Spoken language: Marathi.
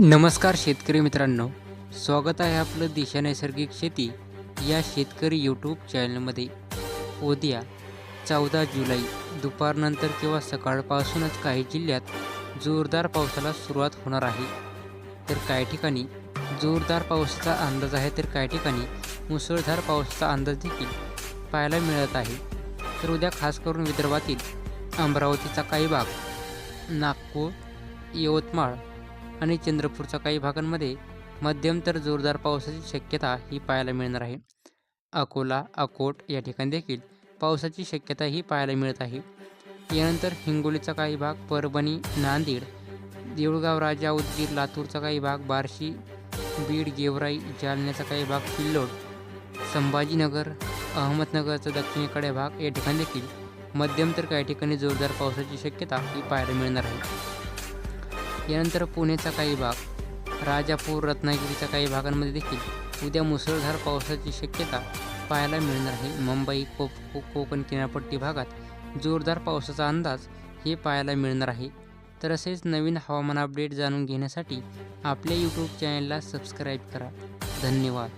नमस्कार शेतकरी मित्रांनो स्वागत आहे आपलं दिशा नैसर्गिक शेती या शेतकरी यूट्यूब चॅनलमध्ये उद्या चौदा जुलै दुपारनंतर किंवा सकाळपासूनच काही जिल्ह्यात जोरदार पावसाला सुरुवात होणार आहे. तर काही ठिकाणी जोरदार पावसाचा अंदाज आहे तर काही ठिकाणी मुसळधार पावसाचा अंदाज देखील पाहायला मिळत आहे. तर उद्या खास करून विदर्भातील अमरावतीचा काही भाग नागपूर यवतमाळ आणि चंद्रपूरच्या काही भागांमध्ये मध्यम तर जोरदार पावसाची शक्यता ही पाहायला मिळणार आहे. अकोला अकोट या ठिकाणी देखील पावसाची शक्यता ही पाहायला मिळत आहे. यानंतर हिंगोलीचा काही भाग परभणी नांदेड देऊळगाव राजा उदगीर लातूरचा काही भाग बार्शी बीड गेवराई जालन्याचा काही भाग सिल्लोड संभाजीनगर अहमदनगरचा दक्षिणेकडे भाग या ठिकाणी देखील मध्यम तर काही ठिकाणी जोरदार पावसाची शक्यता ही पाहायला मिळणार आहे. यानंतर पुणेचा काही भाग राजापूर रत्नागिरीच्या काही भागांमध्ये देखील उद्या मुसळधार पावसाची शक्यता पाहायला मिळणार आहे. मुंबई कोप को कोकण किनारपट्टी भागात जोरदार पावसाचा अंदाज हे पाहायला मिळणार आहे. तर असेच नवीन हवामान अपडेट जाणून घेण्यासाठी आपल्या यूट्यूब चॅनलला सबस्क्राईब करा. धन्यवाद.